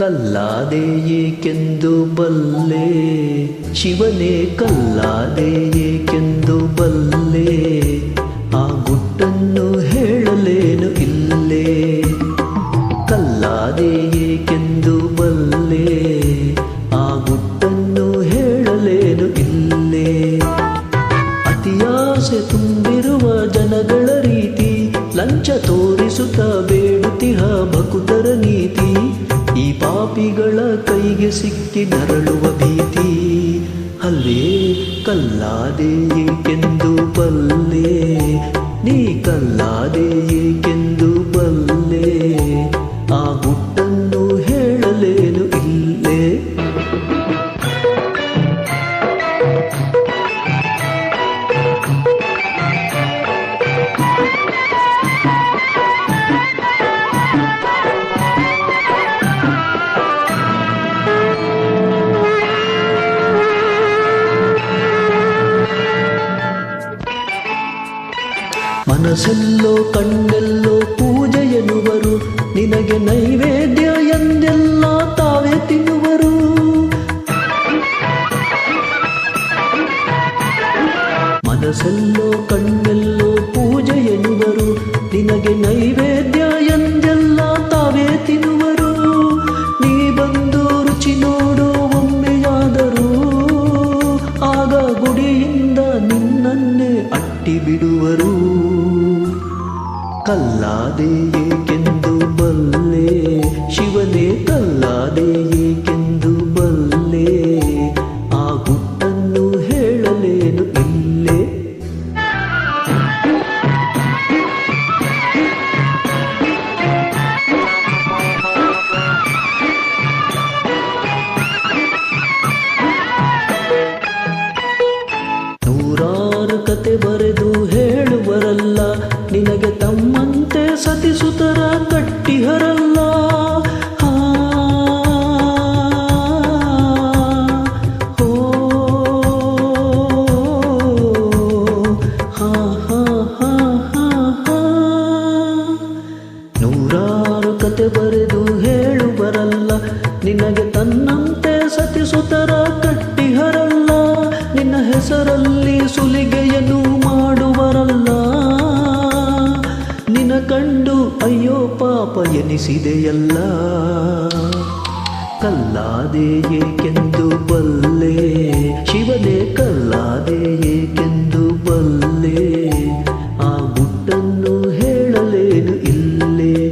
ಕಲ್ಲಾದೆ ಏಕೆಂದು ಬಲ್ಲೆ? ಶಿವನೇ ಕಲ್ಲಾದೆ ಏಕೆಂದು ಬಲ್ಲೆ? ಆ ಗುಟ್ಟನ್ನು ಹೇಳಲೇನು ಇಲ್ಲೇ? ಕಲ್ಲಾದೆ ಏಕೆಂದು ಬಲ್ಲೆ? ಆ ಗುಟ್ಟನ್ನು ಹೇಳಲೇನು ಇಲ್ಲೇ? ಅತಿಯಾಸೆ ತುಂಬಿರುವ ಜನಗಳ ರೀತಿ, ಲಂಚ ತೋರಿಸುತ್ತ ಬೇಡುತ್ತಿಹ ಭಕುತರ ನೀತಿ. ಪಾಪಿಗಳ ಕೈಗೆ ಸಿಕ್ಕಿ ನರಳುವ ಭೀತಿ. ಅಲ್ಲೇ ಕಲ್ಲಾದೆ ಏಕೆಂದು ಮನಸ್ಸೆಲ್ಲೋ ಕಣ್ಣೆಲ್ಲೋ ಪೂಜೆ ಎನ್ನುವರು ನಿನಗೆ ನೈವೇದ್ಯ ಕಲ್ಲಾದೆ ಏಕೆಂದು ಬಲ್ಲೆ? ಶಿವನೇ ತಲ್ಲಾದೆ ಏಕೆಂದು ಬಲ್ಲೆ? ಆ ಗುಟ್ಟನ್ನು ಹೇಳಲೇನು ಇಲ್ಲೇ? ನೂರಾರು ಕತೆ ಬರೆದು ಹೇಳುವರಲ್ಲ, ನಿನಗೆ ತಮ್ಮಂತೆ ಸತಿಸುತರ ಕಟ್ಟಿಹರಲ್ಲ. ನೂರಾರು ಕತೆ ಬರೆದು ಹೇಳುವರಲ್ಲ ನಿನಗೆ ತನ್ನಂತೆ ಸತಿಸುತರ ಕಟ್ಟಿಹರಲ್ಲ ನಿನ್ನ ಹೆಸರಲ್ಲಿ ಸುಲಿಗೆಯನ್ನು ಪಾಪ ಎನಿಸಿದೆಯಲ್ಲ ಕಲ್ಲಾದೆ ಏಕೆಂದು ಬಲ್ಲೆ? ಶಿವನೇ ಕಲ್ಲಾದೆ ಏಕೆಂದು ಬಲ್ಲೆ? ಆ ಗುಟ್ಟನ್ನು ಹೇಳಲೇನು ಇಲ್ಲೇ?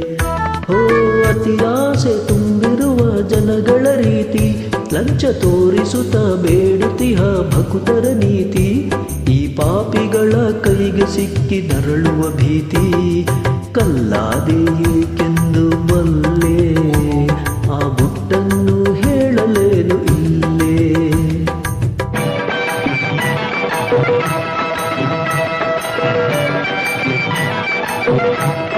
ಹೋ, ಅತಿಯಾಸೆ ತುಂಬಿರುವ ಜನಗಳ ರೀತಿ, ಲಂಚ ತೋರಿಸುತ್ತ ಬೇಡುತ್ತಿಹ ಭಕುತರ ನೀತಿ, ಈ ಪಾಪಿಗಳ ಕೈಗೆ ಸಿಕ್ಕಿ ನರಳುವ ಭೀತಿ ಕಲ್ಲಾದೆ ಏಕೆಂದು ಬಲ್ಲೆ ಆ ಬುಟ್ಟನ್ನು ಹೇಳಲೇನು ಇಲ್ಲೇ? Thank